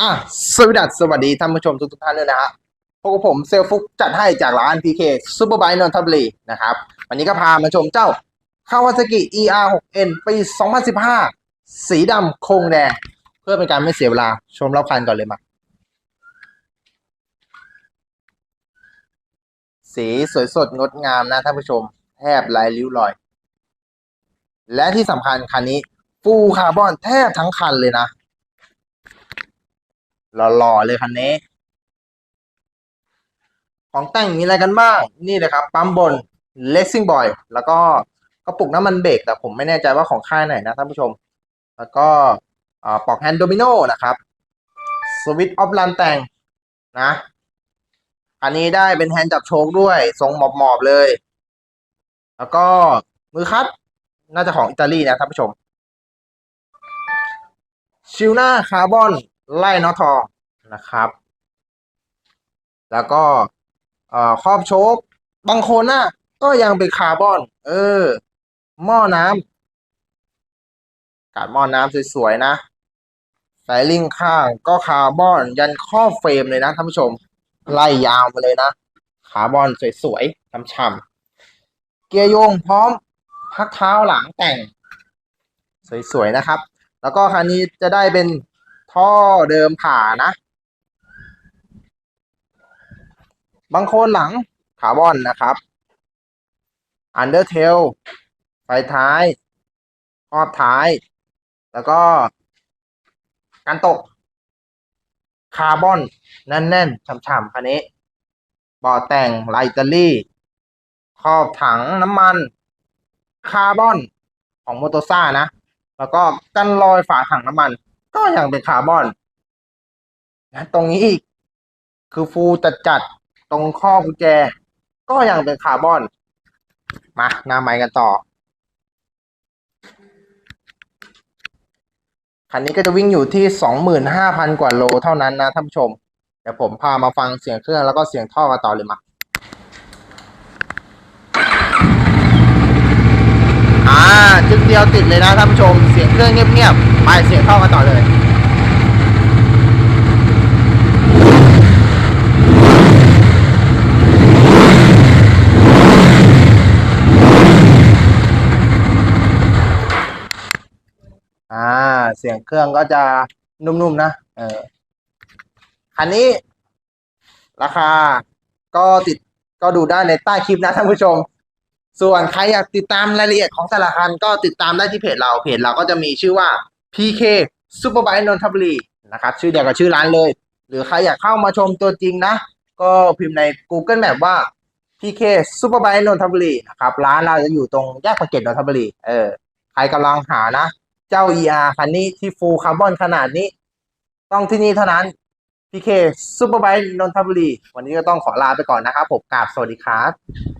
อะสวัสดีสวัสดีท่านผู้ชมทุกทุกท่านเลยนะฮะพวกบผมเซลฟุกจัดให้จากร้าน PK Super Bike นนทบุรีนะครับ วันนี้ก็พามาชมเจ้า Kawasaki ER6N ปี 2015 สีดำโครงแดง เพื่อเป็นการไม่เสียเวลา ชมรอบคันก่อนเลยมา สีสวยสดงดงามนะท่านผู้ชม แทบลายริ้วรอย และที่สำคัญคันนี้ฟูคาร์บอนแทบทั้งคันเลยนะ หล่อๆเลยคันนี้ ของแต่งมีอะไรกันบ้าง นี่เลยครับ ปั๊มบน Racing Boy แล้วก็กระปุกน้ำมันเบรกแต่ผมไม่แน่ใจว่าของค่ายไหนนะท่านผู้ชม แล้วก็ปลอกแฮนด์โดมิโนนะครับ สวิตออฟลันแต่งนะ อันนี้ได้เป็นแฮนด์จับโชคด้วย ทรงหมอบๆเลย แล้วก็มือคัดน่าจะของอิตาลีนะท่านผู้ชม ชิลหน้าคาร์บอน ไล่นอทองนะครับ แล้วก็เอ่อครอบโชคบางคนน่ะ ก็ยังเป็นคาร์บอน เออ หม้อน้ำกาดหม้อน้ำสวยๆนะสายลิงข้างก็คาร์บอน ยันครอบเฟรมเลยนะท่านผู้ชม ไล่ยาวมาเลยนะคาร์บอนสวยๆช่ำๆเกียร์โยงพร้อมพักเท้าหลังแต่ง สวยๆนะครับ แล้วก็คันนี้จะได้เป็น ท่อเดิมผ่านะ บางโคนหลังคาร์บอนนะครับอันเดอร์เทลไฟท้ายครอบท้าย แล้วก็การตก คาร์บอน แน่นๆฉ่ำๆคันนี้บาะแต่งไลายอิตาลีครอบถังน้ำมัน คาร์บอนของโมโตซ่านะ แล้วก็กันรอยฝาถังน้ำมัน ก็ยังเป็นคาร์บอนนะตรงนี้อีก คือฟูจัดจัดๆตรงข้อกุญแจ ก็ยังเป็นคาร์บอน มาหน้าไม้กันต่อ คันนี้ก็จะวิ่งอยู่ที่สองหมื่นห้าพันกว่าโลเท่านั้นนะท่านผู้ชม เดี๋ยวผมพามาฟังเสียงเครื่องแล้วก็เสียงท่อกันต่อเลยมา อ่าจึกเดียวติดเลยนะท่านผู้ชม เสียงเครื่องเงียบๆ ไปเสียงท่อกันต่อเลยอ่าเสียงเครื่องก็จะนุ่มๆนะเออคันนี้ ราคาก็ติดก็ดูได้ในใต้คลิปนะท่านผู้ชม ส่วนใครอยากติดตามรายละเอียดของแต่ละคันก็ติดตามได้ที่เพจเราเพจเราก็จะมีชื่อว่า PK Superbike นนทบุรีนะครับชื่อเดียวกับชื่อร้านเลย หรือใครอยากเข้ามาชมตัวจริงนะ ก็พิมพ์ใน Google Map ว่า PK Superbike นนทบุรีนะครับร้านเราจะอยู่ตรงแยกปากเกร็ดนนทบุรีเออใครกำลังหานะ เจ้า ER คันนี้ที่ฟูลคาร์บอนขนาดนี้ ต้องที่นี่เท่านั้น PK Superbike นนทบุรี วันนี้ก็ต้องขอลาไปก่อนนะครับผมกราบสวัสดีครับ